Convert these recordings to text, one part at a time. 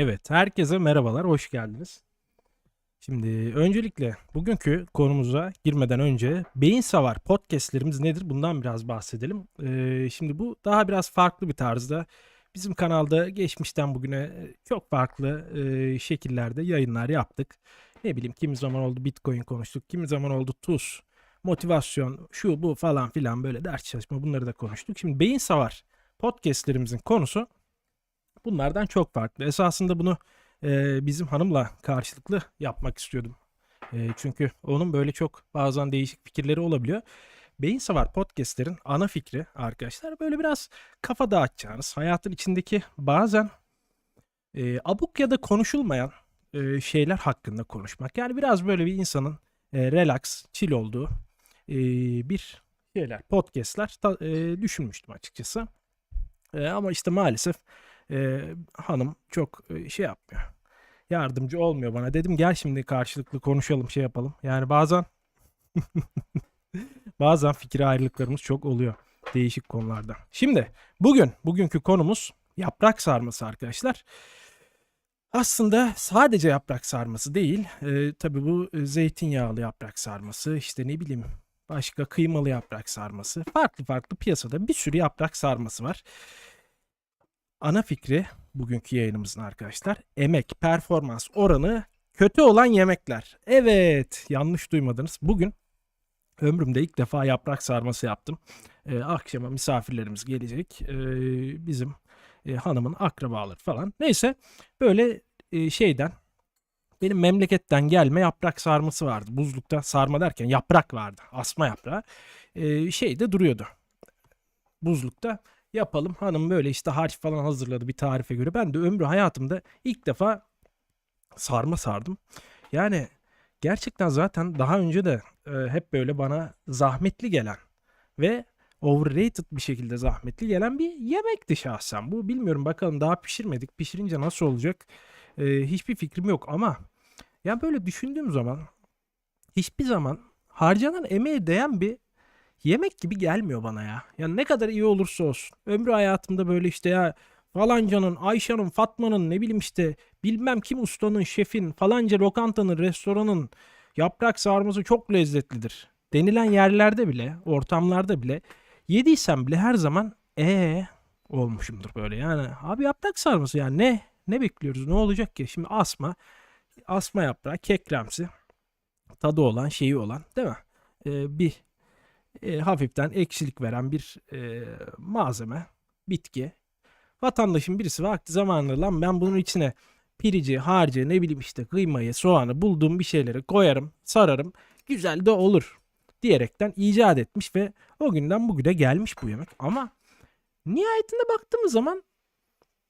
Evet, herkese merhabalar, hoş geldiniz. Şimdi öncelikle bugünkü konumuza girmeden önce Beyin Savar podcastlerimiz nedir? Bundan biraz bahsedelim. Ee, şimdi bu daha biraz farklı bir tarzda. Bizim kanalda geçmişten bugüne e, çok farklı e, şekillerde yayınlar yaptık. Ne bileyim kimi zaman oldu Bitcoin konuştuk, kimi zaman oldu TUS, motivasyon, şu bu falan filan böyle ders çalışma bunları da konuştuk. Şimdi Beyin Savar podcastlerimizin konusu bunlardan çok farklı. Esasında bunu e, bizim hanımla karşılıklı yapmak istiyordum. E, çünkü onun böyle çok bazen değişik fikirleri olabiliyor. Beyin Savar podcastlerin ana fikri arkadaşlar böyle biraz kafa dağıtacağınız, hayatın içindeki bazen e, abuk ya da konuşulmayan e, şeyler hakkında konuşmak. Yani biraz böyle bir insanın e, relax, chill olduğu e, bir şeyler, podcastler ta- e, düşünmüştüm açıkçası. E, ama işte maalesef e, hanım çok e, şey yapmıyor. Yardımcı olmuyor bana. Dedim gel şimdi karşılıklı konuşalım şey yapalım. Yani bazen bazen fikir ayrılıklarımız çok oluyor değişik konularda. Şimdi bugün bugünkü konumuz yaprak sarması arkadaşlar. Aslında sadece yaprak sarması değil. E, tabii bu e, zeytinyağlı yaprak sarması işte ne bileyim başka kıymalı yaprak sarması. Farklı farklı piyasada bir sürü yaprak sarması var. Ana fikri bugünkü yayınımızın arkadaşlar emek performans oranı kötü olan yemekler. Evet yanlış duymadınız. Bugün ömrümde ilk defa yaprak sarması yaptım. Ee, akşama misafirlerimiz gelecek. Ee, bizim e, hanımın akrabaları falan. Neyse böyle e, şeyden benim memleketten gelme yaprak sarması vardı. Buzlukta sarma derken yaprak vardı. Asma yaprağı. Ee, şeyde duruyordu. Buzlukta yapalım. Hanım böyle işte harç falan hazırladı bir tarife göre. Ben de ömrü hayatımda ilk defa sarma sardım. Yani gerçekten zaten daha önce de e, hep böyle bana zahmetli gelen ve overrated bir şekilde zahmetli gelen bir yemekti şahsen. Bu bilmiyorum bakalım daha pişirmedik. Pişirince nasıl olacak? E, hiçbir fikrim yok ama ya böyle düşündüğüm zaman hiçbir zaman harcanan emeğe değen bir yemek gibi gelmiyor bana ya. Yani ne kadar iyi olursa olsun. Ömrü hayatımda böyle işte ya falancanın, Ayşe'nin, Fatma'nın ne bileyim işte bilmem kim ustanın, şefin, falanca lokantanın, restoranın yaprak sarması çok lezzetlidir. Denilen yerlerde bile, ortamlarda bile yediysem bile her zaman ee olmuşumdur böyle. Yani abi yaprak sarması yani ne ne bekliyoruz? Ne olacak ki? Şimdi asma asma yaprağı kekremsi tadı olan şeyi olan değil mi? Ee, bir e, hafiften ekşilik veren bir e, malzeme, bitki. Vatandaşın birisi vakti zamanında lan ben bunun içine pirici, harcı, ne bileyim işte kıymayı, soğanı bulduğum bir şeyleri koyarım, sararım. Güzel de olur diyerekten icat etmiş ve o günden bugüne gelmiş bu yemek. Ama nihayetinde baktığımız zaman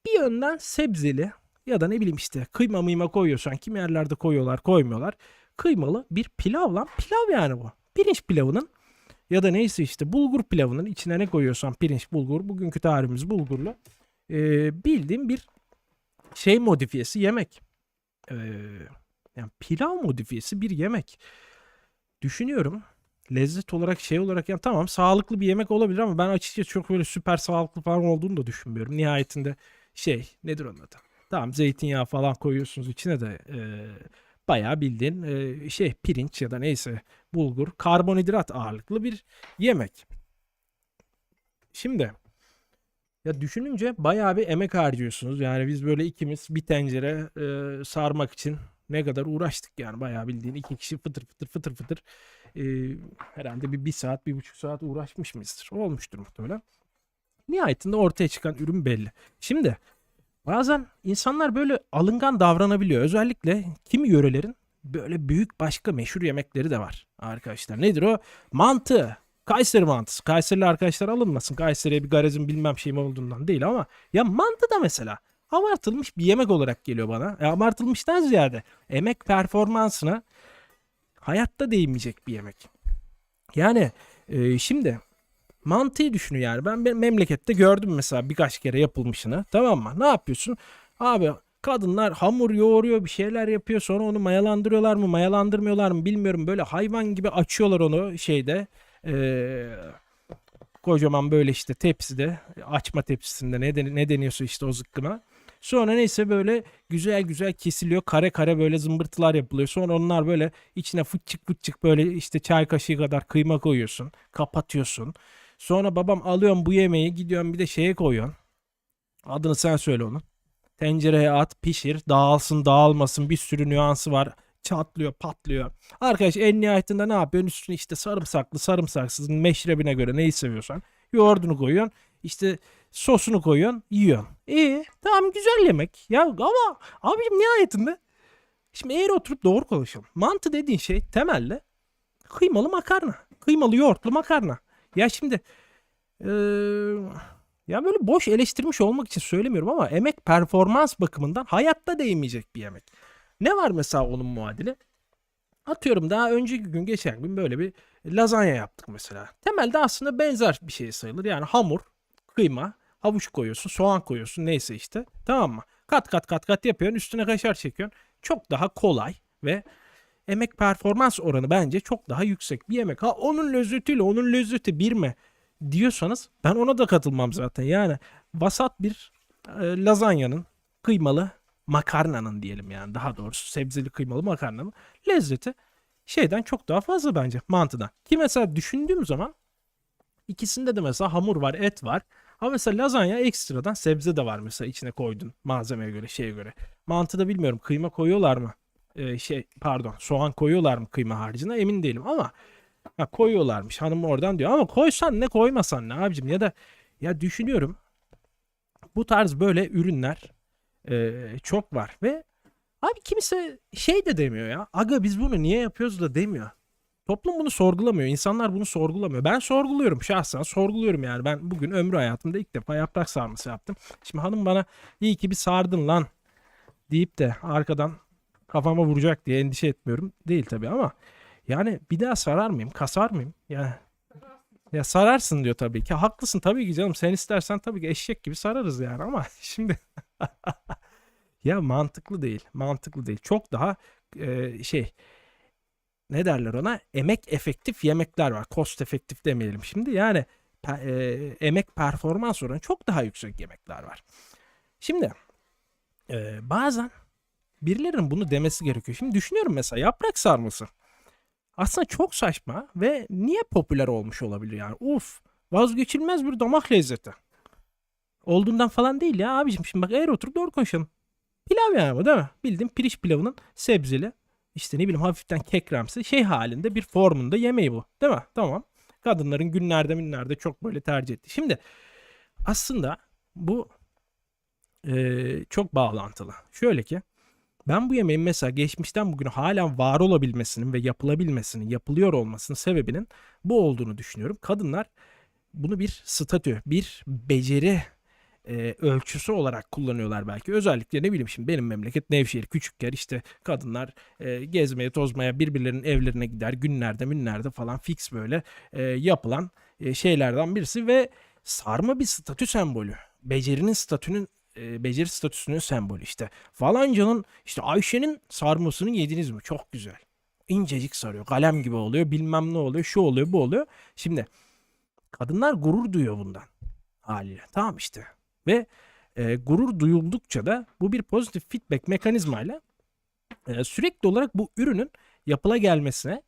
bir yönden sebzeli ya da ne bileyim işte kıyma mıyma koyuyorsan kim yerlerde koyuyorlar koymuyorlar. Kıymalı bir pilav lan pilav yani bu. Pirinç pilavının ya da neyse işte bulgur pilavının içine ne koyuyorsan pirinç bulgur bugünkü tarihimiz bulgurlu ee, bildiğim bir şey modifiyesi yemek. Ee, yani pilav modifiyesi bir yemek. Düşünüyorum lezzet olarak şey olarak yani tamam sağlıklı bir yemek olabilir ama ben açıkçası çok böyle süper sağlıklı falan olduğunu da düşünmüyorum. Nihayetinde şey nedir onun adı? Tamam zeytinyağı falan koyuyorsunuz içine de e, bayağı bildiğin e, şey pirinç ya da neyse bulgur karbonhidrat ağırlıklı bir yemek. Şimdi ya düşününce bayağı bir emek harcıyorsunuz. Yani biz böyle ikimiz bir tencere e, sarmak için ne kadar uğraştık yani bayağı bildiğin iki kişi fıtır fıtır fıtır fıtır e, herhalde bir, bir saat bir buçuk saat uğraşmış mıyızdır? Olmuştur muhtemelen. Nihayetinde ortaya çıkan ürün belli. Şimdi bazen insanlar böyle alıngan davranabiliyor. Özellikle kimi yörelerin böyle büyük başka meşhur yemekleri de var arkadaşlar. Nedir o? Mantı. Kayseri mantısı. Kayserili arkadaşlar alınmasın. Kayseri'ye bir garezin bilmem şeyim olduğundan değil ama ya mantı da mesela abartılmış bir yemek olarak geliyor bana. E, abartılmıştan ziyade emek performansına hayatta değinmeyecek bir yemek. Yani e, şimdi mantıyı düşünün yani. Ben memlekette gördüm mesela birkaç kere yapılmışını. Tamam mı? Ne yapıyorsun? Abi kadınlar hamur yoğuruyor bir şeyler yapıyor sonra onu mayalandırıyorlar mı mayalandırmıyorlar mı bilmiyorum böyle hayvan gibi açıyorlar onu şeyde ee, kocaman böyle işte tepside açma tepsisinde ne, den- ne deniyorsa işte o zıkkıma Sonra neyse böyle güzel güzel kesiliyor. Kare kare böyle zımbırtılar yapılıyor. Sonra onlar böyle içine fıçık fıçık böyle işte çay kaşığı kadar kıyma koyuyorsun. Kapatıyorsun. Sonra babam alıyorum bu yemeği gidiyorum bir de şeye koyuyorsun. Adını sen söyle onun. Tencereye at pişir dağılsın dağılmasın bir sürü nüansı var. Çatlıyor patlıyor. Arkadaş en nihayetinde ne yapıyorsun? Üstüne işte sarımsaklı sarımsaksız meşrebine göre neyi seviyorsan. Yoğurdunu koyuyorsun. İşte sosunu koyuyorsun yiyorsun. İyi tamam güzel yemek. Ya ama abicim nihayetinde şimdi eğer oturup doğru konuşalım. Mantı dediğin şey temelde kıymalı makarna. Kıymalı yoğurtlu makarna. Ya şimdi eee, ya böyle boş eleştirmiş olmak için söylemiyorum ama emek performans bakımından hayatta değmeyecek bir yemek. Ne var mesela onun muadili? Atıyorum daha önceki gün geçen gün böyle bir lazanya yaptık mesela. Temelde aslında benzer bir şey sayılır. Yani hamur, kıyma, havuç koyuyorsun, soğan koyuyorsun neyse işte. Tamam mı? Kat kat kat kat yapıyorsun üstüne kaşar çekiyorsun. Çok daha kolay ve emek performans oranı bence çok daha yüksek bir yemek. Ha onun lezzetiyle onun lezzeti bir mi diyorsanız ben ona da katılmam zaten. Yani vasat bir e, lazanyanın kıymalı makarnanın diyelim yani daha doğrusu sebzeli kıymalı makarnanın lezzeti şeyden çok daha fazla bence mantıdan. Ki mesela düşündüğüm zaman ikisinde de mesela hamur var, et var. Ama mesela lazanya ekstradan sebze de var mesela içine koydun malzemeye göre, şeye göre. Mantıda bilmiyorum kıyma koyuyorlar mı? Ee, şey pardon soğan koyuyorlar mı kıyma harcına emin değilim ama ha, koyuyorlarmış hanım oradan diyor ama koysan ne koymasan ne abicim ya da ya düşünüyorum bu tarz böyle ürünler e, çok var ve abi kimse şey de demiyor ya aga biz bunu niye yapıyoruz da demiyor. Toplum bunu sorgulamıyor. İnsanlar bunu sorgulamıyor. Ben sorguluyorum şahsen. Sorguluyorum yani. Ben bugün ömrü hayatımda ilk defa yaprak sarması yaptım. Şimdi hanım bana iyi ki bir sardın lan deyip de arkadan kafama vuracak diye endişe etmiyorum. Değil tabii ama yani bir daha sarar mıyım? Kasar mıyım? Ya ya sararsın diyor tabii ki. Haklısın tabii ki canım. Sen istersen tabii ki eşek gibi sararız yani ama şimdi ya mantıklı değil. Mantıklı değil. Çok daha e, şey ne derler ona? Emek efektif yemekler var. Cost efektif demeyelim şimdi. Yani e, emek performans oranı çok daha yüksek yemekler var. Şimdi e, bazen birilerinin bunu demesi gerekiyor. Şimdi düşünüyorum mesela yaprak sarması. Aslında çok saçma ve niye popüler olmuş olabilir yani? Uf vazgeçilmez bir damak lezzeti. Olduğundan falan değil ya abicim. Şimdi bak eğer oturup doğru konuşalım. Pilav yani bu değil mi? Bildiğin pirinç pilavının sebzeli işte ne bileyim hafiften kekremsi şey halinde bir formunda yemeği bu. Değil mi? Tamam. Kadınların günlerde günlerde çok böyle tercih etti. Şimdi aslında bu eee, çok bağlantılı. Şöyle ki ben bu yemeğin mesela geçmişten bugüne halen var olabilmesinin ve yapılabilmesinin, yapılıyor olmasının sebebinin bu olduğunu düşünüyorum. Kadınlar bunu bir statü, bir beceri e, ölçüsü olarak kullanıyorlar belki. Özellikle ne bileyim şimdi benim memleket Nevşehir küçük yer işte kadınlar e, gezmeye tozmaya birbirlerinin evlerine gider günlerde günlerde falan fix böyle e, yapılan e, şeylerden birisi ve sarma bir statü sembolü. Becerinin statünün e, beceri statüsünün sembolü işte. Falancanın işte Ayşe'nin sarmasını yediniz mi? Çok güzel. İncecik sarıyor. Kalem gibi oluyor. Bilmem ne oluyor. Şu oluyor bu oluyor. Şimdi kadınlar gurur duyuyor bundan haliyle. Tamam işte. Ve e, gurur duyuldukça da bu bir pozitif feedback mekanizmayla e, sürekli olarak bu ürünün yapıla gelmesine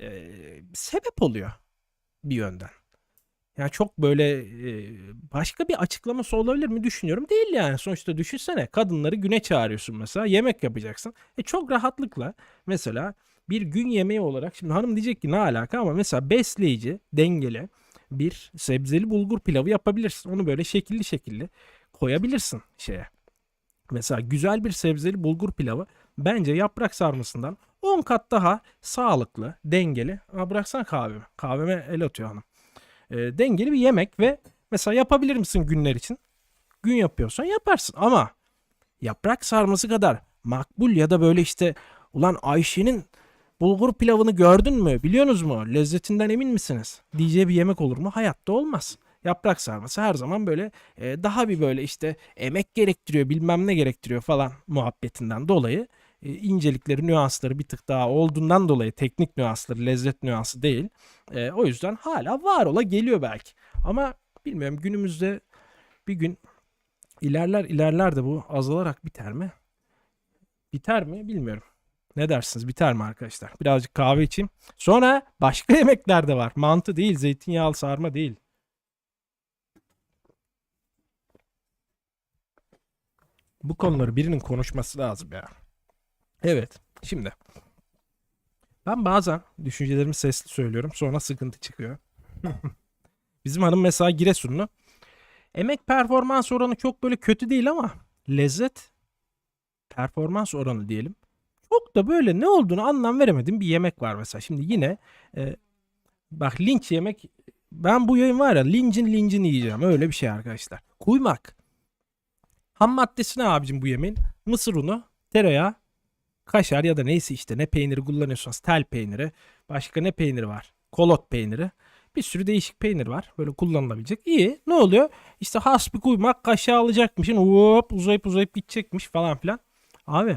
e, sebep oluyor bir yönden. Yani çok böyle başka bir açıklaması olabilir mi düşünüyorum. Değil yani. Sonuçta düşünsene kadınları güne çağırıyorsun mesela yemek yapacaksın. E çok rahatlıkla mesela bir gün yemeği olarak şimdi hanım diyecek ki ne alaka ama mesela besleyici, dengeli bir sebzeli bulgur pilavı yapabilirsin. Onu böyle şekilli şekilli koyabilirsin şeye. Mesela güzel bir sebzeli bulgur pilavı bence yaprak sarmasından 10 kat daha sağlıklı, dengeli. Aa, bıraksana kahvemi. Kahveme el atıyor hanım. E, dengeli bir yemek ve mesela yapabilir misin günler için? Gün yapıyorsan yaparsın ama yaprak sarması kadar makbul ya da böyle işte ulan Ayşe'nin bulgur pilavını gördün mü biliyorsunuz mu lezzetinden emin misiniz diyeceği bir yemek olur mu? Hayatta olmaz. Yaprak sarması her zaman böyle e, daha bir böyle işte emek gerektiriyor bilmem ne gerektiriyor falan muhabbetinden dolayı e, incelikleri nüansları bir tık daha olduğundan dolayı teknik nüansları lezzet nüansı değil. E, o yüzden hala var ola geliyor belki. Ama bilmiyorum günümüzde bir gün İlerler ilerler de bu azalarak biter mi? Biter mi bilmiyorum. Ne dersiniz biter mi arkadaşlar? Birazcık kahve içeyim. Sonra başka yemekler de var. Mantı değil, zeytinyağlı sarma değil. Bu konuları birinin konuşması lazım ya. Evet. Şimdi. Ben bazen düşüncelerimi sesli söylüyorum. Sonra sıkıntı çıkıyor. Bizim hanım mesela Giresunlu. Emek performans oranı çok böyle kötü değil ama lezzet performans oranı diyelim. Çok da böyle ne olduğunu anlam veremedim bir yemek var mesela. Şimdi yine e, bak linç yemek ben bu yayın var ya lincin lincini yiyeceğim. Öyle bir şey arkadaşlar. Kuymak. Ham maddesi ne abicim bu yemeğin? Mısır unu, tereyağı, kaşar ya da neyse işte ne peyniri kullanıyorsanız tel peyniri. Başka ne peyniri var? Kolot peyniri. Bir sürü değişik peynir var. Böyle kullanılabilecek. İyi. Ne oluyor? İşte has bir kuymak kaşığı alacakmışsın. Hop uzayıp uzayıp gidecekmiş falan filan. Abi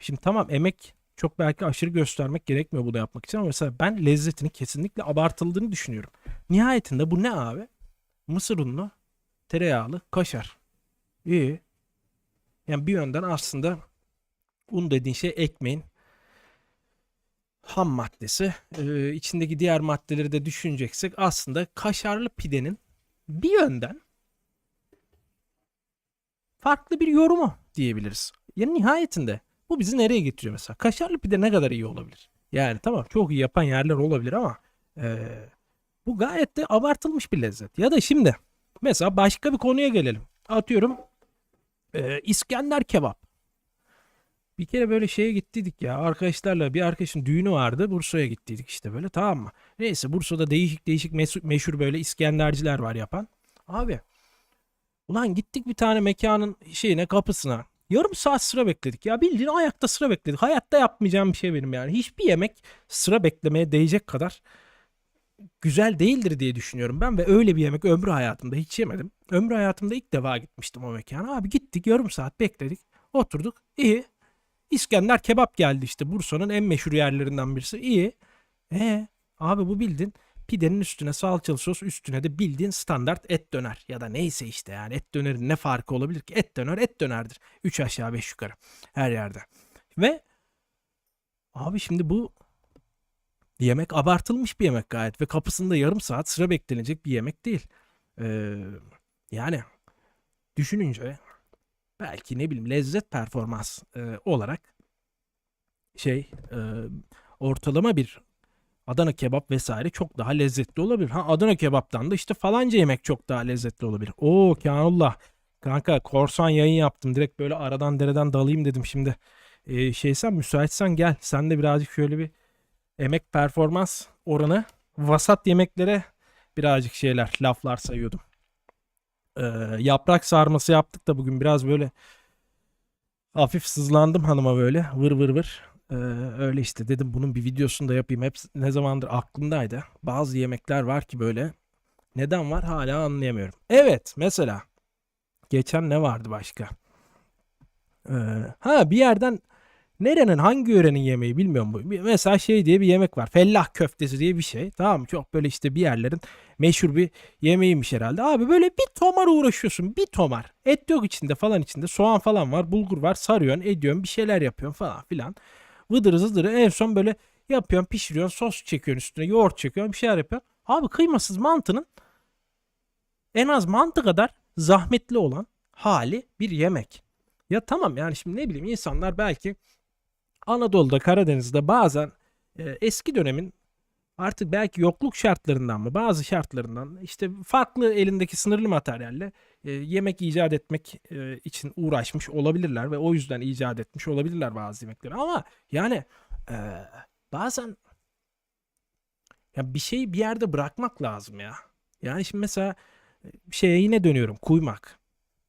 şimdi tamam emek çok belki aşırı göstermek gerekmiyor bunu yapmak için ama mesela ben lezzetini kesinlikle abartıldığını düşünüyorum. Nihayetinde bu ne abi? Mısır unlu, tereyağlı, kaşar. İyi. Yani bir yönden aslında un dediğin şey ekmeğin ham maddesi. Ee, içindeki diğer maddeleri de düşüneceksek aslında kaşarlı pidenin bir yönden farklı bir yorumu diyebiliriz. Yani nihayetinde bu bizi nereye getiriyor mesela? Kaşarlı pide ne kadar iyi olabilir? Yani tamam çok iyi yapan yerler olabilir ama eee, bu gayet de abartılmış bir lezzet. Ya da şimdi mesela başka bir konuya gelelim. Atıyorum eee, İskender kebap. Bir kere böyle şeye gittiydik ya arkadaşlarla bir arkadaşın düğünü vardı Bursa'ya gittiydik işte böyle tamam mı? Neyse Bursa'da değişik değişik meşhur böyle İskenderciler var yapan. Abi ulan gittik bir tane mekanın şeyine kapısına. Yarım saat sıra bekledik ya bildiğin ayakta sıra bekledik. Hayatta yapmayacağım bir şey benim yani. Hiçbir yemek sıra beklemeye değecek kadar güzel değildir diye düşünüyorum ben ve öyle bir yemek ömrü hayatımda hiç yemedim. Ömrü hayatımda ilk defa gitmiştim o mekana. Abi gittik yarım saat bekledik. Oturduk. İyi. İskender kebap geldi işte. Bursa'nın en meşhur yerlerinden birisi. İyi. E abi bu bildin pidenin üstüne salçalı sos üstüne de bildiğin standart et döner. Ya da neyse işte yani et dönerin ne farkı olabilir ki? Et döner et dönerdir. 3 aşağı 5 yukarı her yerde. Ve abi şimdi bu yemek abartılmış bir yemek gayet ve kapısında yarım saat sıra beklenecek bir yemek değil. Ee, yani düşününce belki ne bileyim lezzet performans e, olarak şey e, ortalama bir Adana kebap vesaire çok daha lezzetli olabilir. Ha Adana kebaptan da işte falanca yemek çok daha lezzetli olabilir. Oo Kanullah kanka korsan yayın yaptım. Direkt böyle aradan dereden dalayım dedim şimdi. Ee, şeysen müsaitsen gel. Sen de birazcık şöyle bir emek performans oranı vasat yemeklere birazcık şeyler laflar sayıyordum. Ee, yaprak sarması yaptık da bugün biraz böyle hafif sızlandım hanıma böyle vır vır vır. Ee, öyle işte dedim bunun bir videosunu da yapayım. Hep ne zamandır aklımdaydı. Bazı yemekler var ki böyle neden var hala anlayamıyorum. Evet mesela geçen ne vardı başka? Ee, ha bir yerden nerenin hangi yörenin yemeği bilmiyorum Mesela şey diye bir yemek var. Fellah köftesi diye bir şey. Tamam mı? Çok böyle işte bir yerlerin meşhur bir yemeğiymiş herhalde. Abi böyle bir tomar uğraşıyorsun. Bir tomar. Et yok içinde falan içinde. Soğan falan var. Bulgur var. Sarıyorsun ediyorsun. Bir şeyler yapıyorsun falan filan. Vıdırı zıdırı en son böyle yapıyorsun pişiriyorsun. Sos çekiyorsun üstüne. Yoğurt çekiyorsun. Bir şeyler yapıyorsun. Abi kıymasız mantının en az mantı kadar zahmetli olan hali bir yemek. Ya tamam yani şimdi ne bileyim insanlar belki Anadolu'da, Karadeniz'de bazen e, eski dönemin artık belki yokluk şartlarından mı bazı şartlarından işte farklı elindeki sınırlı materyalle e, yemek icat etmek e, için uğraşmış olabilirler ve o yüzden icat etmiş olabilirler bazı yemekleri ama yani e, bazen ya bir şeyi bir yerde bırakmak lazım ya. Yani şimdi mesela e, şeye yine dönüyorum kuymak.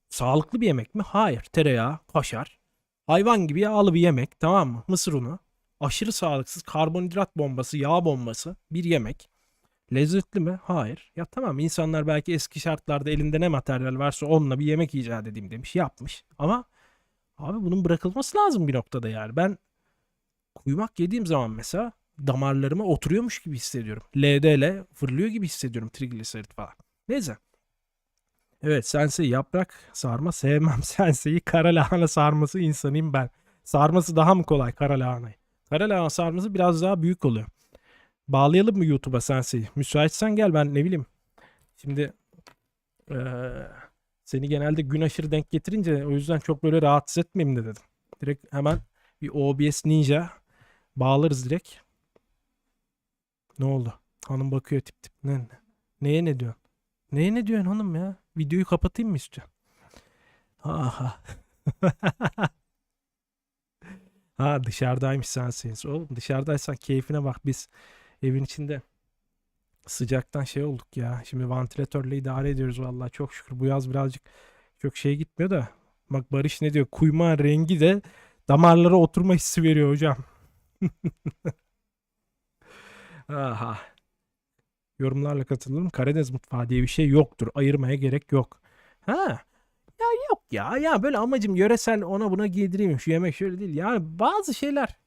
Sağlıklı bir yemek mi? Hayır. Tereyağı, kaşar. Hayvan gibi yağlı bir yemek tamam mı? Mısır unu. Aşırı sağlıksız karbonhidrat bombası, yağ bombası bir yemek. Lezzetli mi? Hayır. Ya tamam insanlar belki eski şartlarda elinde ne materyal varsa onunla bir yemek icat edeyim demiş. Yapmış. Ama abi bunun bırakılması lazım bir noktada yani. Ben kuymak yediğim zaman mesela damarlarıma oturuyormuş gibi hissediyorum. LDL fırlıyor gibi hissediyorum trigliserit falan. Neyse. Evet sensei yaprak sarma sevmem. Sensei kara lahana sarması insanıyım ben. Sarması daha mı kolay kara lahanayı? Kara lahana sarması biraz daha büyük oluyor. Bağlayalım mı YouTube'a sensei? Müsaitsen gel ben ne bileyim. Şimdi eee, seni genelde gün aşırı denk getirince o yüzden çok böyle rahatsız etmeyeyim de dedim. Direkt hemen bir OBS Ninja bağlarız direkt. Ne oldu? Hanım bakıyor tip tip. Ne, ne- neye ne diyorsun? Neye ne diyorsun hanım ya? Videoyu kapatayım mı istiyorsun? Aha. ha dışarıdaymış sensin. Oğlum dışarıdaysan keyfine bak biz evin içinde sıcaktan şey olduk ya. Şimdi vantilatörle idare ediyoruz vallahi çok şükür. Bu yaz birazcık çok şey gitmiyor da. Bak Barış ne diyor? Kuyma rengi de damarlara oturma hissi veriyor hocam. Aha. Yorumlarla katılırım. Karadeniz mutfağı diye bir şey yoktur. Ayırmaya gerek yok. Ha. Ya yok ya. Ya böyle amacım yöresel ona buna giydireyim. Şu yemek şöyle değil. Yani bazı şeyler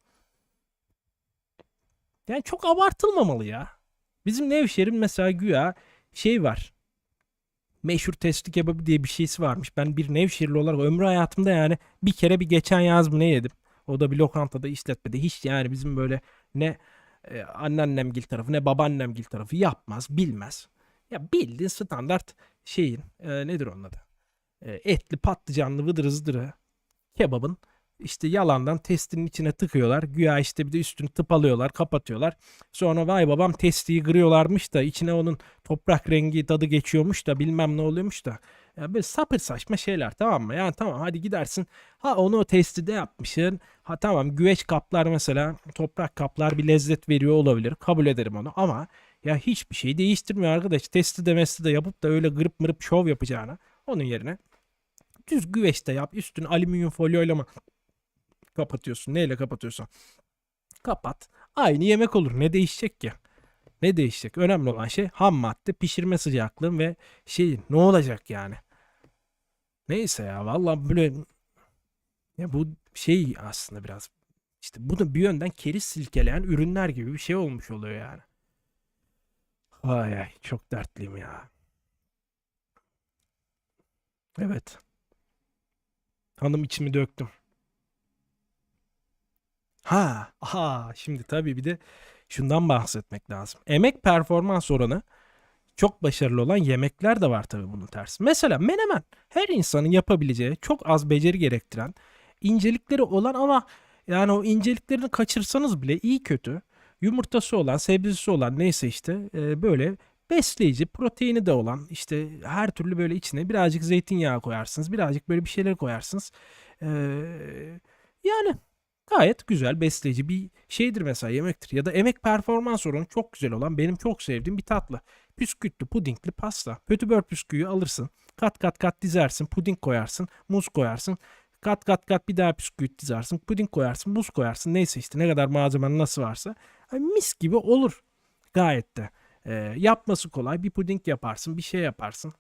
yani çok abartılmamalı ya. Bizim Nevşehir'in mesela güya şey var. Meşhur testi kebabı diye bir şeysi varmış. Ben bir Nevşehirli olarak ömrü hayatımda yani bir kere bir geçen yaz mı ne yedim. O da bir lokantada işletmede. Hiç yani bizim böyle ne e, anneannemgil tarafı ne babaannemgil tarafı yapmaz, bilmez. Ya bildiğin standart şeyin e, nedir onun adı? E, etli patlıcanlı vıdırı zıdırı kebabın işte yalandan testinin içine tıkıyorlar. Güya işte bir de üstünü tıpalıyorlar, kapatıyorlar. Sonra vay babam testiyi kırıyorlarmış da içine onun toprak rengi tadı geçiyormuş da bilmem ne oluyormuş da. Ya böyle sapır saçma şeyler tamam mı? Yani tamam hadi gidersin. Ha onu testi de yapmışsın. Ha tamam güveç kaplar mesela toprak kaplar bir lezzet veriyor olabilir. Kabul ederim onu ama ya hiçbir şey değiştirmiyor arkadaş. Testi de mesti de yapıp da öyle gırıp mırıp şov yapacağına onun yerine düz güveçte yap. Üstünü alüminyum folyoyla mı kapatıyorsun? Neyle kapatıyorsun? Kapat. Aynı yemek olur. Ne değişecek ki? Ne değişecek? Önemli olan şey ham madde, pişirme sıcaklığın ve şeyin ne olacak yani? Neyse ya vallahi böyle ya bu şey aslında biraz işte bu da bir yönden keriz silkeleyen ürünler gibi bir şey olmuş oluyor yani. Ay ay çok dertliyim ya. Evet. Hanım içimi döktüm. Ha, aha şimdi tabii bir de şundan bahsetmek lazım. Emek performans oranı çok başarılı olan yemekler de var tabii bunun tersi. Mesela menemen her insanın yapabileceği çok az beceri gerektiren incelikleri olan ama yani o inceliklerini kaçırsanız bile iyi kötü yumurtası olan, sebzesi olan neyse işte e, böyle besleyici, proteini de olan işte her türlü böyle içine birazcık zeytinyağı koyarsınız. Birazcık böyle bir şeyler koyarsınız. E, yani gayet güzel besleyici bir şeydir mesela yemektir. Ya da emek performans oranı çok güzel olan benim çok sevdiğim bir tatlı. Püskütlü, pudingli pasta. Pötibör püsküyü alırsın. Kat kat kat dizersin. Puding koyarsın. Muz koyarsın. Kat kat kat bir daha püsküvit dizersin. Puding koyarsın. Buz koyarsın. Neyse işte ne kadar malzemen nasıl varsa. Hani mis gibi olur. Gayet de. Ee, yapması kolay. Bir puding yaparsın. Bir şey yaparsın.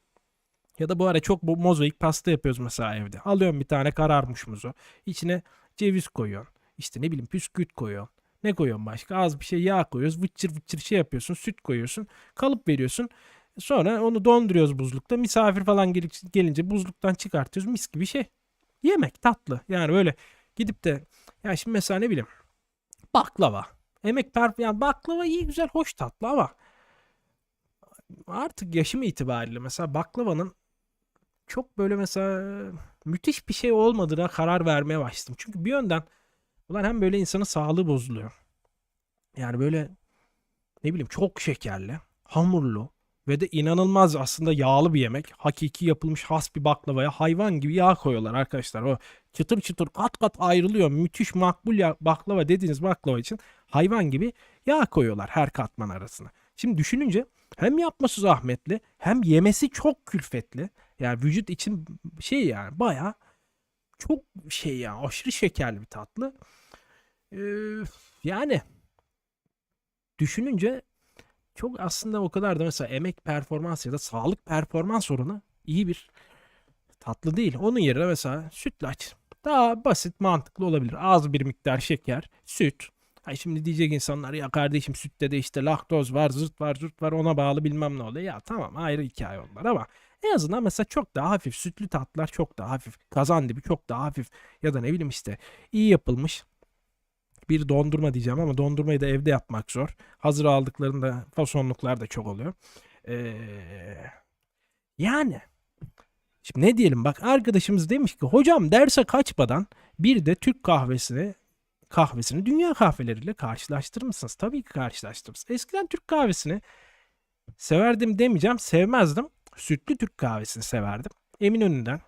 Ya da bu ara çok bu mozaik pasta yapıyoruz mesela evde. Alıyorum bir tane kararmış muzu. İçine ceviz koyuyorsun. İşte ne bileyim püsküvit koyuyorsun. Ne koyuyorsun başka? Az bir şey yağ koyuyoruz. Vıçır vıçır şey yapıyorsun. Süt koyuyorsun. Kalıp veriyorsun. Sonra onu donduruyoruz buzlukta. Misafir falan gel- gelince buzluktan çıkartıyoruz. Mis gibi şey. Yemek tatlı. Yani böyle gidip de ya şimdi mesela ne bileyim baklava. Emek perf yani baklava iyi güzel hoş tatlı ama artık yaşım itibariyle mesela baklavanın çok böyle mesela müthiş bir şey olmadığına karar vermeye başladım. Çünkü bir yönden ulan hem böyle insanın sağlığı bozuluyor. Yani böyle ne bileyim çok şekerli, hamurlu ve de inanılmaz aslında yağlı bir yemek. Hakiki yapılmış has bir baklavaya hayvan gibi yağ koyuyorlar arkadaşlar. O çıtır çıtır kat kat ayrılıyor. Müthiş makbul ya baklava dediğiniz baklava için hayvan gibi yağ koyuyorlar her katman arasına. Şimdi düşününce hem yapması zahmetli hem yemesi çok külfetli. Yani vücut için şey yani bayağı çok şey ya aşırı şekerli bir tatlı. Ee, yani düşününce çok aslında o kadar da mesela emek performans ya da sağlık performans oranı iyi bir tatlı değil. Onun yerine mesela sütlaç daha basit mantıklı olabilir. Az bir miktar şeker, süt. Ha şimdi diyecek insanlar ya kardeşim sütte de işte laktoz var, zırt var, zırt var ona bağlı bilmem ne oluyor. Ya tamam ayrı hikaye onlar ama En azından mesela çok daha hafif. Sütlü tatlılar çok daha hafif. Kazan dibi çok daha hafif. Ya da ne bileyim işte iyi yapılmış bir dondurma diyeceğim ama dondurmayı da evde yapmak zor. Hazır aldıklarında fasonluklar da çok oluyor. Ee, yani şimdi ne diyelim bak arkadaşımız demiş ki hocam derse kaçmadan bir de Türk kahvesini kahvesini dünya kahveleriyle karşılaştırır mısınız? Tabii ki karşılaştırırız. Eskiden Türk kahvesini severdim demeyeceğim, sevmezdim. Sütlü Türk kahvesini severdim. Eminönü'nden,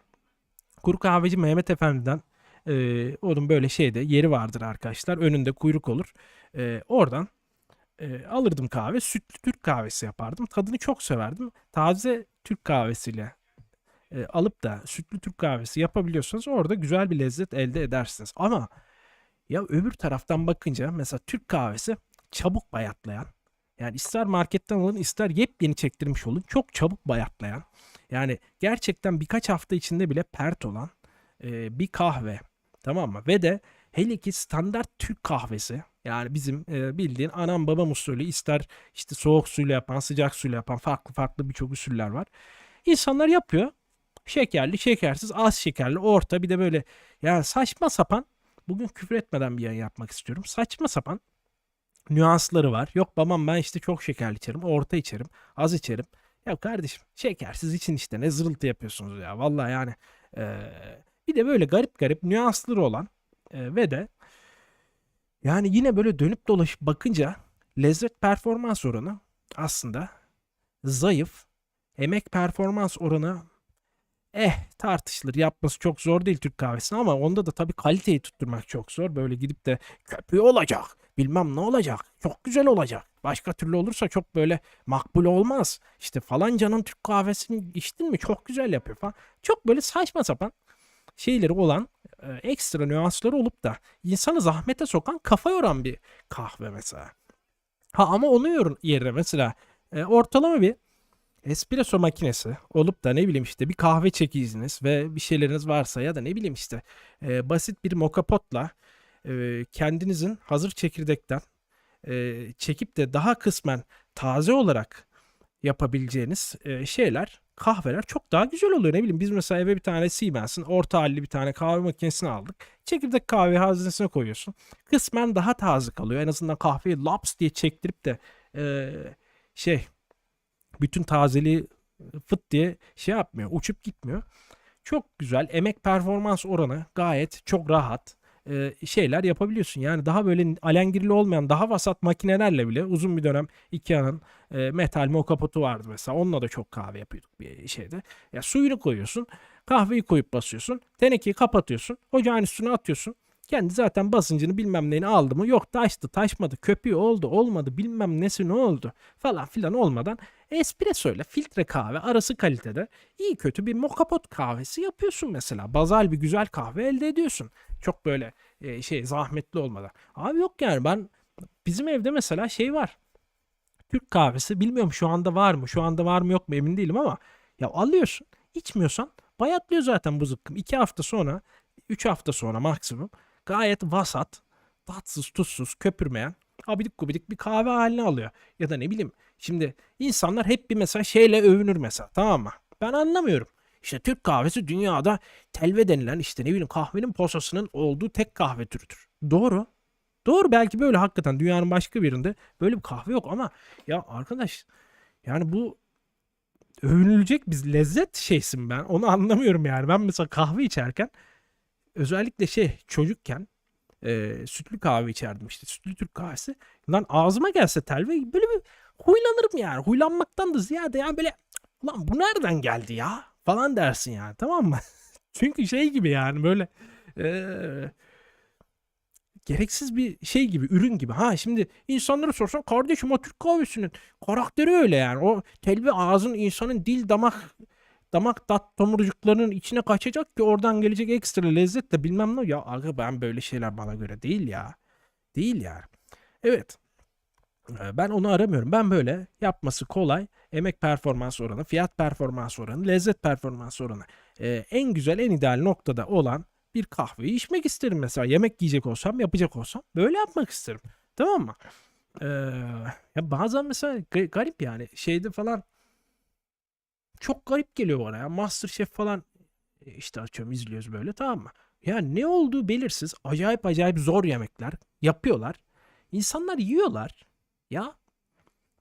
Kuru Kahveci Mehmet Efendi'den e, onun böyle şeyde yeri vardır arkadaşlar. Önünde kuyruk olur. E, oradan e, alırdım kahve. Sütlü Türk kahvesi yapardım. Tadını çok severdim. Taze Türk kahvesiyle e, alıp da sütlü Türk kahvesi yapabiliyorsanız orada güzel bir lezzet elde edersiniz. Ama ya öbür taraftan bakınca mesela Türk kahvesi çabuk bayatlayan yani ister marketten alın ister yepyeni çektirmiş olun çok çabuk bayatlayan yani gerçekten birkaç hafta içinde bile pert olan e, bir kahve tamam mı? Ve de hele ki standart Türk kahvesi yani bizim e, bildiğin anam babam usulü ister işte soğuk suyla yapan sıcak suyla yapan farklı farklı birçok usuller var. İnsanlar yapıyor. Şekerli, şekersiz, az şekerli, orta bir de böyle yani saçma sapan bugün küfür etmeden bir yayın yapmak istiyorum. Saçma sapan nüansları var. Yok babam ben işte çok şekerli içerim, orta içerim, az içerim. Ya kardeşim şekersiz için işte ne zırıltı yapıyorsunuz ya. Vallahi yani eee, bir de böyle garip garip nüansları olan eee, ve de yani yine böyle dönüp dolaşıp bakınca lezzet performans oranı aslında zayıf. Emek performans oranı eh tartışılır. Yapması çok zor değil Türk kahvesini ama onda da tabii kaliteyi tutturmak çok zor. Böyle gidip de köpüğü olacak. Bilmem ne olacak. Çok güzel olacak. Başka türlü olursa çok böyle makbul olmaz. İşte falancanın Türk kahvesini içtin mi çok güzel yapıyor falan. Çok böyle saçma sapan şeyleri olan e, ekstra nüansları olup da insanı zahmete sokan kafa yoran bir kahve mesela. Ha ama onun yerine mesela e, ortalama bir espresso makinesi olup da ne bileyim işte bir kahve çekiciniz ve bir şeyleriniz varsa ya da ne bileyim işte e, basit bir moka potla kendinizin hazır çekirdekten çekip de daha kısmen taze olarak yapabileceğiniz şeyler kahveler çok daha güzel oluyor. Ne bileyim biz mesela eve bir tane Siemens'in orta halli bir tane kahve makinesini aldık. Çekirdek kahve haznesine koyuyorsun. Kısmen daha taze kalıyor. En azından kahveyi laps diye çektirip de e, şey bütün tazeliği fıt diye şey yapmıyor. Uçup gitmiyor. Çok güzel. Emek performans oranı gayet çok rahat e, şeyler yapabiliyorsun. Yani daha böyle alengirli olmayan daha vasat makinelerle bile uzun bir dönem Ikea'nın e, metal moka potu vardı mesela. Onunla da çok kahve yapıyorduk bir şeyde. Ya suyunu koyuyorsun. Kahveyi koyup basıyorsun. Tenekeyi kapatıyorsun. Ocağın üstüne atıyorsun. Kendi zaten basıncını bilmem neyini aldı mı? Yok taştı taşmadı köpüğü oldu olmadı bilmem nesi ne oldu falan filan olmadan espresso ile filtre kahve arası kalitede iyi kötü bir mokapot kahvesi yapıyorsun mesela. Bazal bir güzel kahve elde ediyorsun. Çok böyle e, şey zahmetli olmadan. Abi yok yani ben bizim evde mesela şey var. Türk kahvesi bilmiyorum şu anda var mı? Şu anda var mı yok mu emin değilim ama ya alıyorsun içmiyorsan bayatlıyor zaten bu zıkkım. 2 hafta sonra 3 hafta sonra maksimum gayet vasat tatsız tuzsuz köpürmeyen abidik gubidik bir kahve haline alıyor. Ya da ne bileyim şimdi insanlar hep bir mesela şeyle övünür mesela tamam mı? Ben anlamıyorum. İşte Türk kahvesi dünyada telve denilen işte ne bileyim kahvenin posasının olduğu tek kahve türüdür. Doğru. Doğru belki böyle hakikaten dünyanın başka birinde böyle bir kahve yok ama ya arkadaş yani bu övünülecek bir lezzet şeysin ben. Onu anlamıyorum yani. Ben mesela kahve içerken özellikle şey çocukken e, sütlü kahve içerdim işte. Sütlü Türk kahvesi. Lan ağzıma gelse telve böyle bir huylanırım yani. Huylanmaktan da ziyade yani böyle lan bu nereden geldi ya falan dersin yani tamam mı? Çünkü şey gibi yani böyle e, gereksiz bir şey gibi, ürün gibi. Ha şimdi insanlara sorsan kardeşim o Türk kahvesinin karakteri öyle yani. O telve ağzın insanın dil damak damak tat tomurcuklarının içine kaçacak ki oradan gelecek ekstra lezzet de bilmem ne. Ya aga ben böyle şeyler bana göre değil ya. Değil yani. Evet. Ben onu aramıyorum. Ben böyle yapması kolay. Emek performans oranı, fiyat performans oranı, lezzet performans oranı. En güzel, en ideal noktada olan bir kahveyi içmek isterim mesela. Yemek yiyecek olsam, yapacak olsam böyle yapmak isterim. Tamam mı? Ee, ya bazen mesela ga- garip yani şeyde falan Çok garip geliyor bana ya. Masterchef falan e, işte açıyorum izliyoruz böyle tamam mı? Ya ne olduğu belirsiz acayip acayip zor yemekler yapıyorlar. İnsanlar yiyorlar. Ya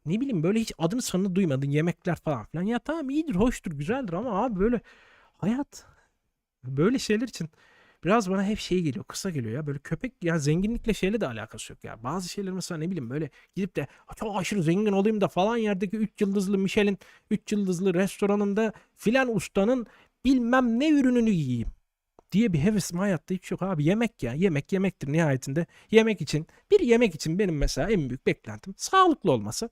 ne bileyim böyle hiç adını sanını duymadığın yemekler falan filan. Ya tamam iyidir, hoştur, güzeldir ama abi böyle hayat böyle şeyler için biraz bana hep şey geliyor, kısa geliyor ya. Böyle köpek ya zenginlikle şeyle de alakası yok ya. Bazı şeyler mesela ne bileyim böyle gidip de çok aşırı zengin olayım da falan yerdeki 3 yıldızlı Michelin 3 yıldızlı restoranında filan ustanın bilmem ne ürününü yiyeyim diye bir hevesim hayatta hiç yok abi. Yemek ya. Yemek yemektir nihayetinde. Yemek için bir yemek için benim mesela en büyük beklentim sağlıklı olması.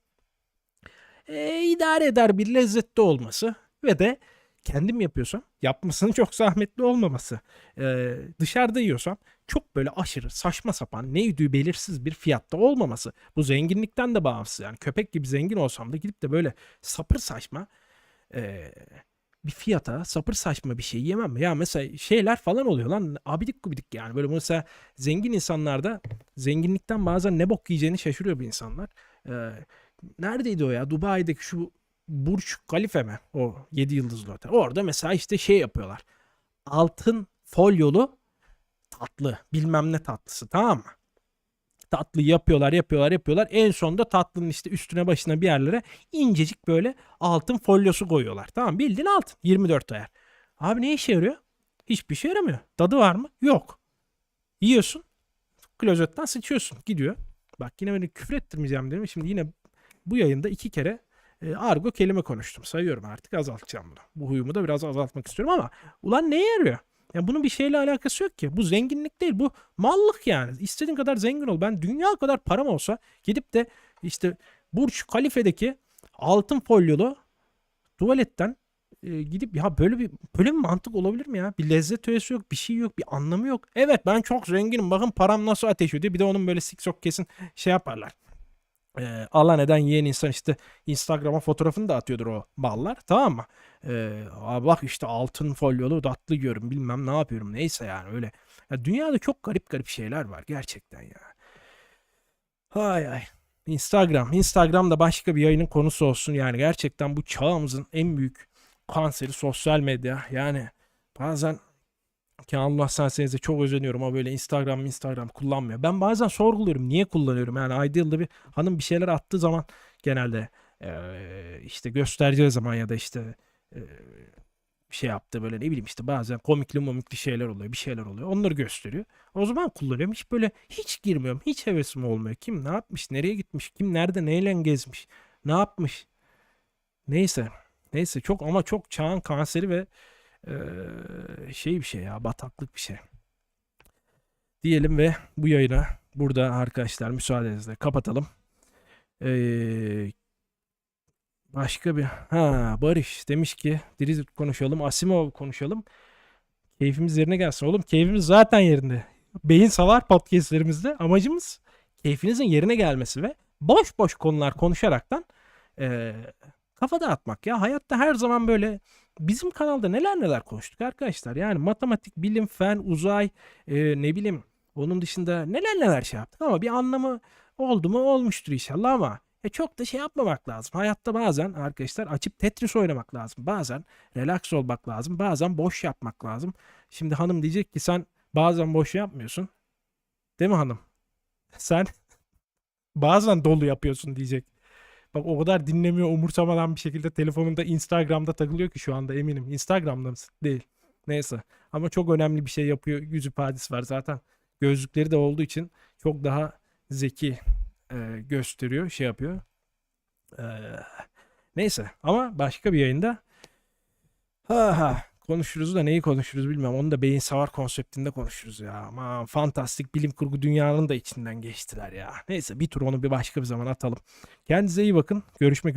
E, idare eder bir lezzetli olması ve de kendim yapıyorsam yapmasının çok zahmetli olmaması. E, dışarıda yiyorsam çok böyle aşırı saçma sapan ne belirsiz bir fiyatta olmaması. Bu zenginlikten de bağımsız yani köpek gibi zengin olsam da gidip de böyle sapır saçma e, bir fiyata sapır saçma bir şey yemem mi? Ya mesela şeyler falan oluyor lan abidik gubidik yani. Böyle mesela zengin insanlarda zenginlikten bazen ne bok yiyeceğini şaşırıyor bu insanlar. Ee, neredeydi o ya? Dubai'deki şu Burj Khalife mi? O 7 yıldızlı otel. Orada mesela işte şey yapıyorlar. Altın folyolu tatlı. Bilmem ne tatlısı tamam mı? Tatlı yapıyorlar yapıyorlar yapıyorlar. En sonunda tatlının işte üstüne başına bir yerlere incecik böyle altın folyosu koyuyorlar. Tamam bildiğin altın. 24 ayar. Abi ne işe yarıyor? Hiçbir şey yaramıyor. Tadı var mı? Yok. Yiyorsun. Klozetten sıçıyorsun. Gidiyor. Bak yine beni küfür ettirmeyeceğim değil mi? Şimdi yine bu yayında iki kere e, argo kelime konuştum. Sayıyorum artık azaltacağım bunu. Bu huyumu da biraz azaltmak istiyorum ama ulan neye yarıyor? Ya bunun bir şeyle alakası yok ki. Bu zenginlik değil. Bu mallık yani. İstediğin kadar zengin ol. Ben dünya kadar param olsa gidip de işte Burç Kalife'deki altın folyolu tuvaletten e, gidip ya böyle bir böyle bir mantık olabilir mi ya? Bir lezzet öğesi yok, bir şey yok, bir anlamı yok. Evet ben çok zenginim. Bakın param nasıl ateş ediyor. Bir de onun böyle siksok kesin şey yaparlar. E, Allah neden yiyen insan işte Instagram'a fotoğrafını da atıyordur o ballar. Tamam mı? E, "Aa bak işte altın folyolu tatlı yiyorum bilmem ne yapıyorum. Neyse yani öyle. Ya dünyada çok garip garip şeyler var gerçekten ya. Hay ay. Instagram. Instagram da başka bir yayının konusu olsun. Yani gerçekten bu çağımızın en büyük kanseri sosyal medya. Yani bazen ki Allah sensenize çok özeniyorum ama böyle Instagram Instagram kullanmıyor. Ben bazen sorguluyorum niye kullanıyorum. Yani ayda yılda bir hanım bir şeyler attığı zaman genelde eee, işte göstereceği zaman ya da işte bir şey yaptı böyle ne bileyim işte bazen komikli momikli şeyler oluyor bir şeyler oluyor. Onları gösteriyor. O zaman kullanıyorum. Hiç böyle hiç girmiyorum. Hiç hevesim olmuyor. Kim ne yapmış? Nereye gitmiş? Kim nerede? Neyle gezmiş? Ne yapmış? Neyse. Neyse. Çok ama çok çağın kanseri ve eee, şey bir şey ya bataklık bir şey. Diyelim ve bu yayını burada arkadaşlar müsaadenizle kapatalım. Eee Başka bir ha Barış demiş ki Diriz konuşalım Asimov konuşalım. Keyfimiz yerine gelsin. Oğlum keyfimiz zaten yerinde. Beyin savar podcastlerimizde amacımız keyfinizin yerine gelmesi ve boş boş konular konuşaraktan eee kafa dağıtmak ya. Hayatta her zaman böyle bizim kanalda neler neler konuştuk arkadaşlar. Yani matematik, bilim, fen, uzay eee, ne bileyim onun dışında neler neler şey yaptık ama bir anlamı oldu mu olmuştur inşallah ama e çok da şey yapmamak lazım. Hayatta bazen arkadaşlar açıp Tetris oynamak lazım. Bazen relax olmak lazım. Bazen boş yapmak lazım. Şimdi hanım diyecek ki sen bazen boş yapmıyorsun. Değil mi hanım? Sen bazen dolu yapıyorsun diyecek. Bak o kadar dinlemiyor umursamadan bir şekilde telefonunda Instagram'da takılıyor ki şu anda eminim. Instagram'da mısın? Değil. Neyse. Ama çok önemli bir şey yapıyor. Yüz ifadesi var zaten. Gözlükleri de olduğu için çok daha zeki e, gösteriyor, şey yapıyor. E, neyse ama başka bir yayında ha ha konuşuruz da neyi konuşuruz bilmiyorum. Onu da beyin savar konseptinde konuşuruz ya. Aman fantastik bilim kurgu dünyanın da içinden geçtiler ya. Neyse bir tur onu bir başka bir zaman atalım. Kendinize iyi bakın. Görüşmek üzere.